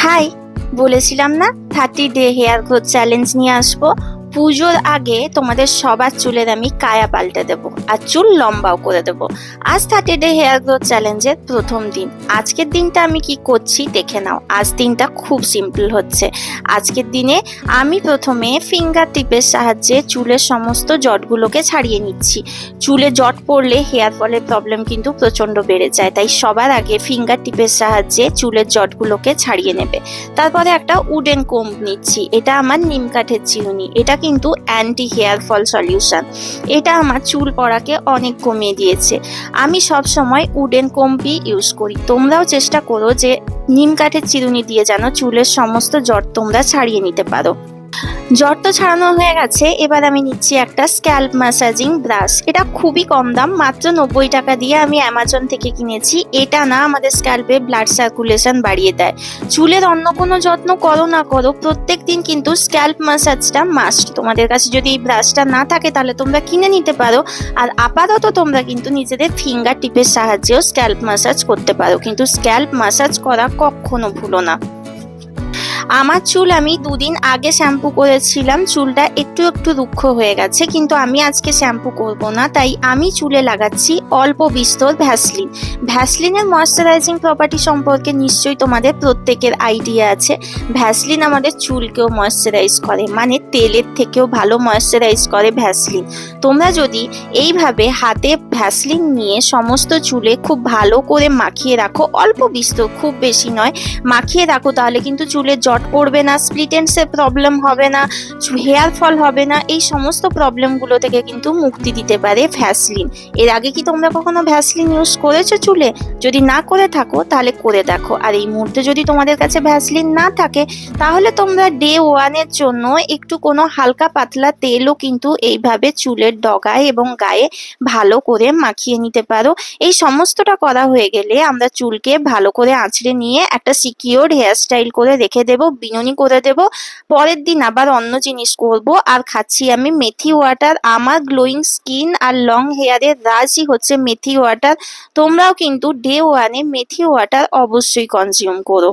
High বলেছিলাম না thirty day hair growth challenge নিয়ে আসব। পুজোর আগে তোমাদের সবার চুলের আমি কায়া পাল্টে দেবো আর চুল লম্বাও করে দেবো। আজ থার্টি ডে হেয়ার গ্রোথ চ্যালেঞ্জের প্রথম দিন। আজকের দিনটা আমি কি করছি দেখে নাও। আজ দিনটা খুব সিম্পল হচ্ছে। আজকের দিনে আমি প্রথমে ফিঙ্গার টিপের সাহায্যে চুলের সমস্ত জটগুলোকে ছাড়িয়ে নিচ্ছি। চুলে জট পড়লে হেয়ার ফলের প্রবলেম কিন্তু প্রচণ্ড বেড়ে যায়। তাই সবার আগে ফিঙ্গার টিপের সাহায্যে চুলের জটগুলোকে ছাড়িয়ে নেবে। তারপরে একটা উডেন কোম নিচ্ছি। এটা আমার নিম কাঠের চিরুনি এটা কিন্তু অ্যান্টি হেয়ার ফল সলিউশন এটা আমার চুল পড়াকে অনেক কমিয়ে দিয়েছে। আমি সব সময় উডেন কম্পি ইউজ করি। তোমরাও চেষ্টা করো যে নিম কাঠের চিরুনি দিয়ে যেন চুলের সমস্ত জ্বর তোমরা ছাড়িয়ে নিতে পারো। জট তো ছাড়ানো হয়ে গেছে। এবার আমি নিচ্ছি একটা স্ক্যাল্প ম্যাসাজিং ব্রাশ এটা খুবই কম দাম, মাত্র নব্বই টাকা দিয়ে আমি অ্যামাজন থেকে কিনেছি। এটা না আমাদের স্ক্যাল্পে ব্লাড সার্কুলেশন বাড়িয়ে দেয়। চুলের অন্য কোনো যত্ন করো না করো প্রত্যেক দিন কিন্তু স্ক্যাল্প ম্যাসাজটা মাস্ট তোমাদের কাছে যদি এই ব্রাশটা না থাকে, তাহলে তোমরা কিনে নিতে পারো। আর আপাতত তোমরা কিন্তু নিজেদের ফিঙ্গার টিপের সাহায্যেও স্ক্যাল্প ম্যাসাজ করতে পারো। কিন্তু স্ক্যাল্প ম্যাসাজ করা কখনো ভুলো না। আমার চুল আমি দুদিন আগে শ্যাম্পু করেছিলাম, চুলটা একটু একটু রুক্ষ হয়ে গেছে, কিন্তু আমি আজকে শ্যাম্পু করব না, তাই আমি চুলে লাগাচ্ছি অল্প বিস্তর ভ্যাসলিন। ভ্যাসলিনের ময়শ্চারাইজিং প্রপার্টি সম্পর্কে নিশ্চয়ই তোমাদের প্রত্যেকের আইডিয়া আছে। ভ্যাসলিন আমাদের চুলকেও ময়শ্চারাইজ করে মানে তেলের থেকেও ভালো ময়শ্চারাইজ করে ভ্যাসলিন। তোমরা যদি এইভাবে হাতে ভ্যাসলিন নিয়ে সমস্ত চুলে খুব ভালো করে মাখিয়ে রাখো, অল্প বিস্তর, খুব বেশি নয়, মাখিয়ে রাখো, তাহলে কিন্তু চুলের জট পড়বে না স্প্লিটেন্সের প্রবলেম হবে না হেয়ার ফল হবে না, এই সমস্ত প্রবলেমগুলো থেকে কিন্তু মুক্তি দিতে পারে ভ্যাসলিন এর আগে কি তোমরা কখনো ভ্যাসলিন ইউজ করেছ চুলে? যদি না করে থাকো, তাহলে করে দেখো। আর এই মুহূর্তে যদি তোমাদের কাছে ভ্যাসলিন না থাকে, তাহলে তোমরা ডে ওয়ানের জন্য একটু কোনো হালকা পাতলা তেলও কিন্তু এইভাবে চুলের ডগায় এবং গায়ে ভালো করে মাখিয়ে নিতে পারো। এই সমস্তটা করা হয়ে গেলে আমরা চুলকে ভালো করে আঁচড়ে নিয়ে একটা সিকিওর হেয়ার স্টাইল করে রেখে দেব। বিনুনি করে দেব। পরের দিন আবার অন্য জিনিস করব। আর খাচ্ছি আমি মেথি ওয়াটার। আমার গ্লোয়িং স্কিন আর লং হেয়ারের রাজই হচ্ছে মেথি ওয়াটার। তোমরাও কিন্তু ডে ওয়ানে মেথি ওয়াটার অবশ্যই কনজিউম করো।